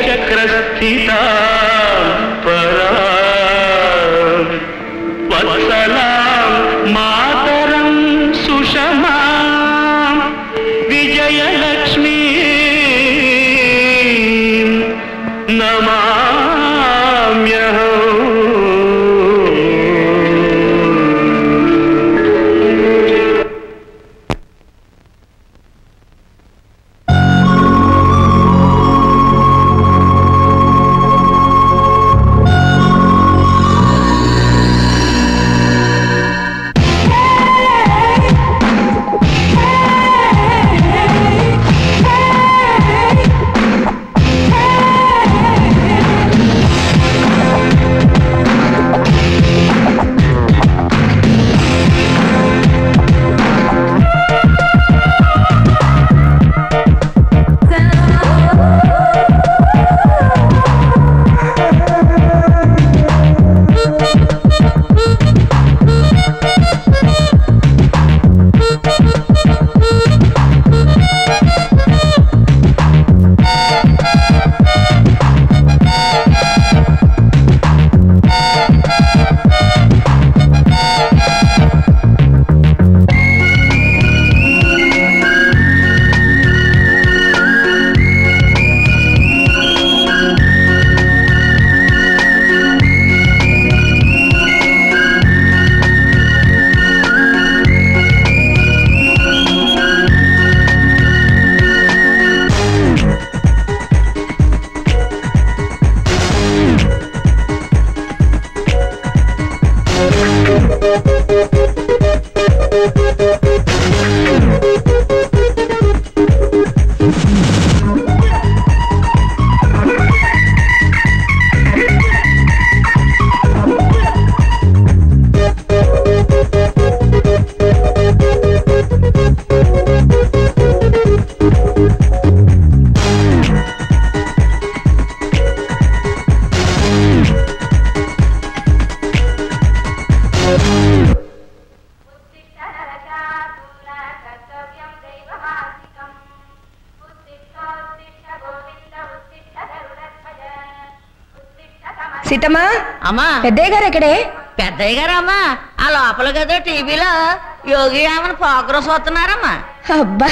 చక్రస్థితా పరా సీతమ్మా? అమ్మా. పెద్దయ్య గారు ఎక్కడే? పెద్దయ్య గారమ్మా ఆ లోపల గదో టీవీలో యోగి ఆమెను ప్రోగ్రెస్ వస్తున్నారమ్మా అబ్బా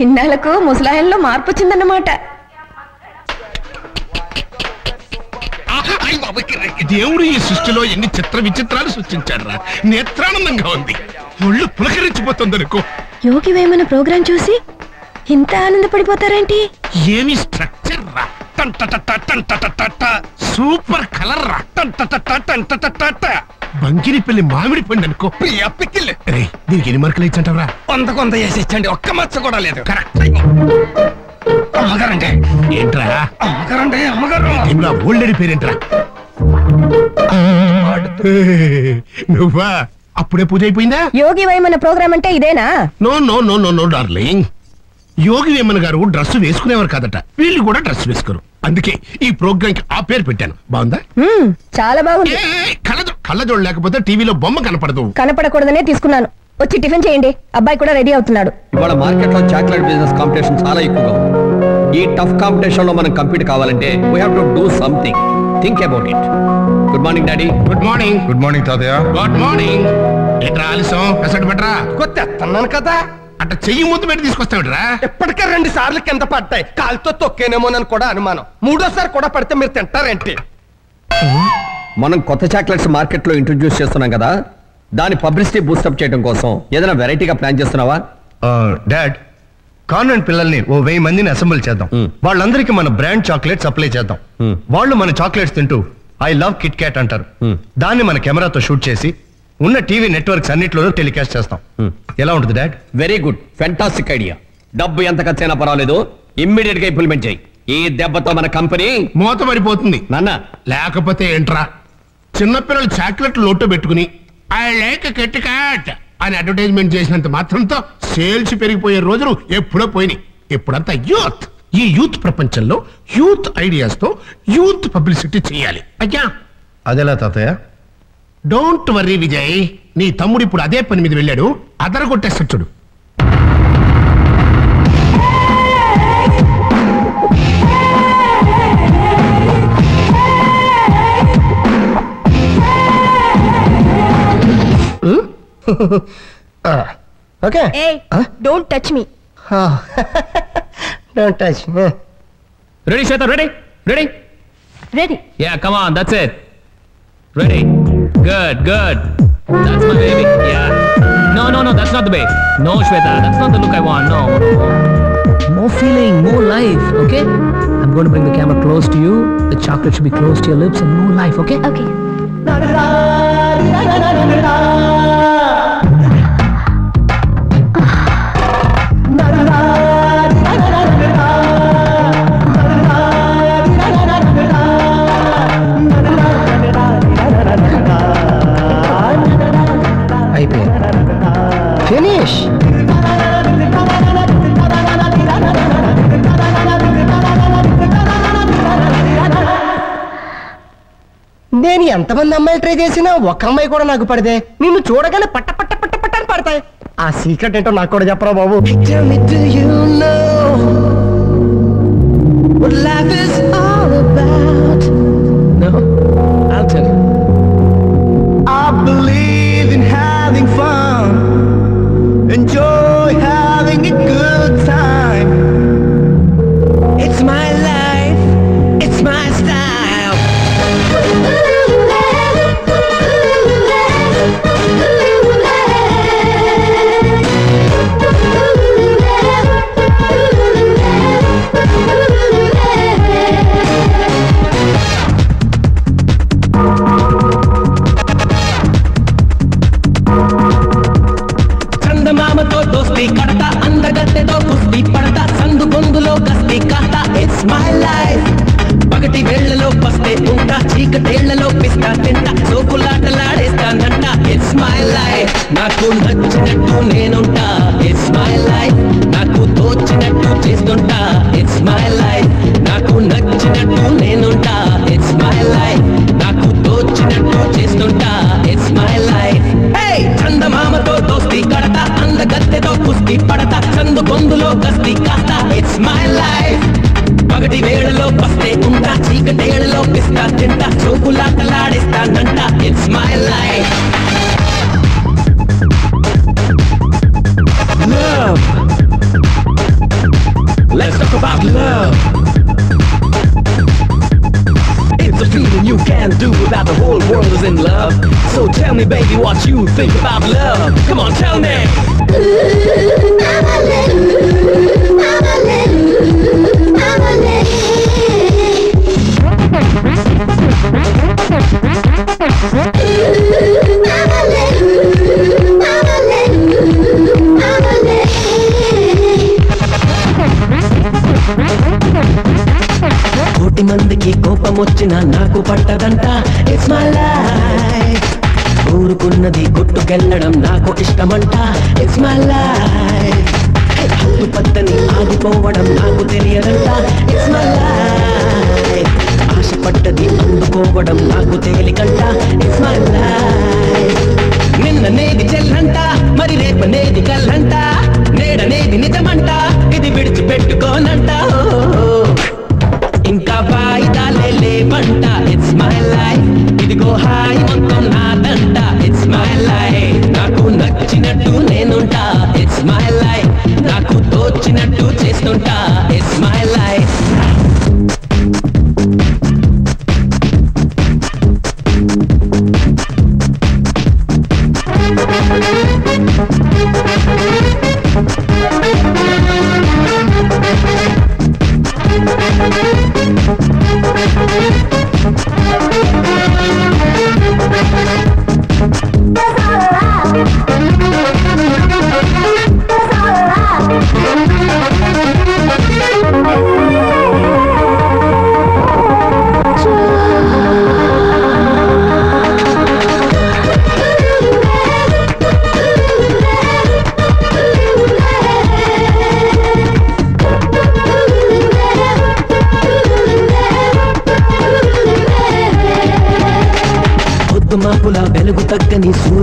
ఇన్నాళ్ళకు ముసలాయన్లో మార్పు వచ్చిందన్నమాట. దేవుడు ఈ సృష్టిలో ఎన్ని చిత్ర విచిత్రాలు సృష్టించాడు రా నేత్రానందంగా ఉంది. ఒళ్ళు పులకరించిపోతుంది అనుకో యోగి వేమన ప్రోగ్రాం చూసి ఇంత ఆనందపడిపోతారేంటి? ఏమి స్ట్రక్చర్ సూపర్ కలర్ రా. బంగిని పెళ్ళి మామిడి పండు అనుకో ప్రియా పిక్కిల్ దీనికి ఎన్ని మార్కులు ఇచ్చంటారా వంద కొంత వేసి ఇచ్చండి ఒక్క మచ్చ కూడా లేదు కరెక్ట్ అమ్మగారండి ఏంట్రా అమ్మగారండి అమ్మగారు టైంలో ఓల్డ్ లేడీ పేరేంట్రా నువ్వా అప్పుడే పూజ అయిపోయిందా యోగి వేమన ప్రోగ్రాం అంటే ఇదేనా no no no no no darling Yogi Vemana గారు డ్రెస్ వేసుకునేవారు కాదట. వీళ్ళు కూడా డ్రెస్ వేసుకోరు. అందుకే ఈ ప్రోగ్రామ్కి ఆ పేరు పెట్టాను. బాగుందా? చాలా బాగుంది. కళ్ళజో కళ్ళజోడు లేకపోతే టీవీలో బొమ్మ కనపడదు. కనపడకూడదనే తీసుకున్నాను. వచ్చి టిఫిన్ చేయండి. అబ్బాయి కూడా రెడీ అవుతున్నాడు. ఇవాళ మార్కెట్లో చాక్లెట్ బిజినెస్ కాంపిటీషన్ చాలా ఎక్కువగా ఈ టఫ్ కాంపిటీషన్లో మనం కంపీట్ కావాలంటే we have to do something think about it good morning daddy good morning good morning తాతయ్య. గుడ్ మార్నింగ్ ఏంట్రా ఆలస్యం? పెసట్ పెట్టరా? తెస్తున్నాను కదా. అట్ట చెయ్యి ముందు పెట్టి తీసుకొస్తావిట్రా ఇప్పటికే రెండు సార్లు కింద పడ్డాయి. కాలుతో తొక్కేనేమోనని కూడా అనుమానం. మూడోసారి కూడా పడితే మీరు తింటారేంటి? మనం కొత్త చాక్లెట్స్ మార్కెట్లో ఇంట్రొడ్యూస్ చేస్తున్నాం కదా దాని పబ్లిసిటీ బూస్టప్ చేయడం కోసం ఏదైనా వెరైటీగా ప్లాన్ చేస్తున్నావా? డాడ్ కాన్వెంట్ పిల్లల్ని ఓ వెయ్యి మందిని అసెంబ్ల్ చేద్దాం. వాళ్ళందరికీ మన బ్రాండ్ చాక్లెట్ సప్లై చేద్దాం. వాళ్ళు మన చాక్లెట్స్ తింటూ ఐ లవ్ కిట్ క్యాట్ అంటారు. దాన్ని మన కెమెరాతో షూట్ చేసి ఉన్న టీవీ నెట్వర్క్స్ అన్నిట్లోనూ టెలికాస్ట్ చేస్తాం. Hmm. ఎలా ఉంటుంది dad? Very good fantastic idea డబ్బు ఎంత ఖర్చైనా పర్వాలేదు. ఇమ్మీడియట్గా ఇంప్లిమెంట్ చేయి. ఈ దెబ్బతో మన కంపెనీ మూత పడిపోతుంది నాన్న. లేకపోతే ఏంట్రా? చిన్నపిల్లలు చాక్లెట్ లోటు పెట్టుకుని ఐ లైక్ కిట్ క్యాట్ అని అడ్వర్టైజ్మెంట్ చేసినంత మాత్రంతో సేల్స్ పెరిగిపోయే రోజులు ఎప్పుడో పోయినాయి. ఇప్పుడంతా యూత్. ఈ యూత్ ప్రపంచంలో యూత్ ఐడియాస్తో యూత్ పబ్లిసిటీ చేయాలి. అయ్యా! అదెలా తాతయ్య? డోంట్ వర్రీ విజయ్ నీ తమ్ముడు ఇప్పుడు అదే పని మీద వెళ్ళాడు. అదర కొట్టేస్తూడు okay don't touch touch ready Shweta ready ready ready yeah that's it ready Good, good. That's my baby. Yeah. No, no, no, that's not the baby. No, Shweta, that's not the look I want. No, no. More feeling, more life, okay? I'm going to bring the camera close to you. The chocolate should be close to your lips and more life, okay? Okay. Finish నేను ఎంతమంది అమ్మాయిలు try చేసినా ఒక అమ్మాయి కూడా నాకు పడితే నిన్ను చూడగానే పట్ట పట్ట పట్ట పట్ట అని పడతాయి. ఆ సీక్రెట్ ఏంటో నాకు కూడా చెప్పరా బాబు. joy. You think about love. Come on, tell me. కోటి మందికి కోపం వచ్చినా నాకు పట్టదంట ఊరుకున్నది నాకు ఇష్టమంట. ఇట్స్ మై లైఫ్ హద్దు పద్దని ఆగిపోవడం నాకు తెలియదంట. ఇట్స్ మై లైఫ్ ఆశపడ్డది అందుకోవడం నాకు తేలికంట. ఇట్స్ మై లైఫ్ నిన్ననేది చెల్లంట మరి రేపనేది కల్లంట.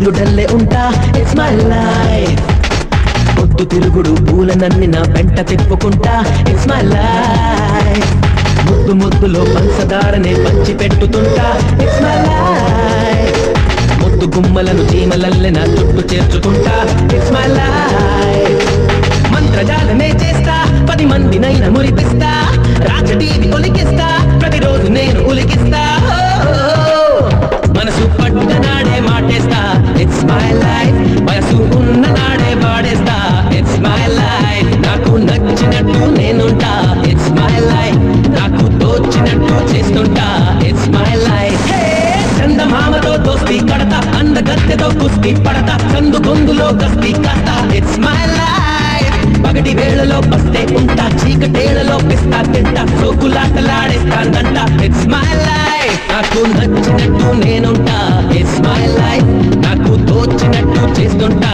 ఎప్పుడు డల్లే ఉంటా. ఇట్స్ మై లైఫ్ పొద్దు తిరుగుడు పూల నన్ని నా వెంట తిప్పుకుంటా. ఇట్స్ మై లైఫ్ ముద్దు ముద్దులో పంచదారనే పంచి పెట్టుతుంటా ఇట్స్ మై లైఫ్ ముద్దు గుమ్మలను చీమలల్లె నా చుట్టూ మాట్లాడేస్తానంట. ఇట్స్ మై లైఫ్ నాకు నచ్చినట్టు నేనుంటా. ఇట్స్ మై లైఫ్ నాకు తోచినట్టు చేస్తుంటా.